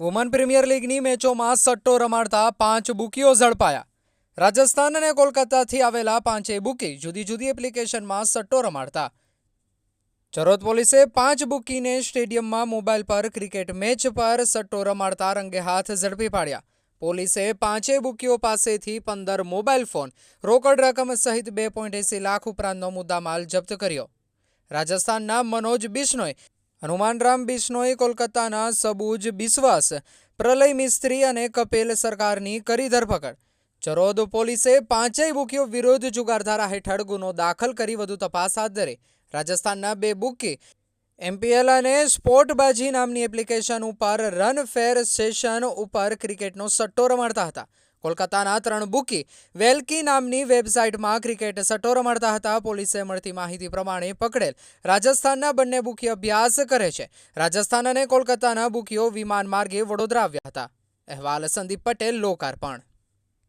Woman premier લીગની મેચોમાં સટ્ટો રમાડતા પાંચ બુકીઓ ઝડપાયા. રાજસ્થાન અને કોલકાતાથી આવેલા પાંચેય બુકી જુદી જુદી એપ્લિકેશનમાં સટ્ટો રમાડતા. ચરોદ પોલીસે પાંચ બુકીને સ્ટેડિયમમાં મોબાઈલ પર ક્રિકેટ મેચ પર સટ્ટો રમાડતા રંગે હાથ ઝડપી પાડ્યા. પોલીસે પાંચેય બુકીઓ પાસેથી પંદર મોબાઈલ ફોન, રોકડ રકમ સહિત બે પોઈન્ટ એંસી લાખ ઉપરાંતનો મુદ્દામાલ જપ્ત કર્યો. રાજસ્થાનના મનોજ બિશ્નોઈ હનુમાનરામ બિશ્નોઈ કોલકાતાના સબુજ બિસ્વાસ પ્રલય મિસ્ત્રી અને કપિલ સરકારની કરી ધરપકડ. ચરોદ પોલીસે પાંચેય બુકીઓ વિરોધ જુગારધારા હેઠળ ગુનો દાખલ કરી વધુ તપાસ હાથ ધરી. રાજસ્થાનના બે બુકી, એમપીએલ અને સ્પોર્ટબાજી નામની એપ્લિકેશન ઉપર રન ફેર સેશન ઉપર ક્રિકેટનો સટ્ટો રમાડતા હતા. કોલકાતાના ત્રણ બુકી વેલકી નામની વેબસાઇટમાં ક્રિકેટ સટ્ટો રમાડતા હતા. પોલીસે મળતી માહિતી પ્રમાણે પકડેલ રાજસ્થાનના બંને બુકી અભ્યાસ કરે છે. રાજસ્થાન અને કોલકાતાના બુકીઓ વિમાન માર્ગે વડોદરા આવ્યા હતા. અહેવાલ સંદીપ પટેલ, લોકાર્પણ.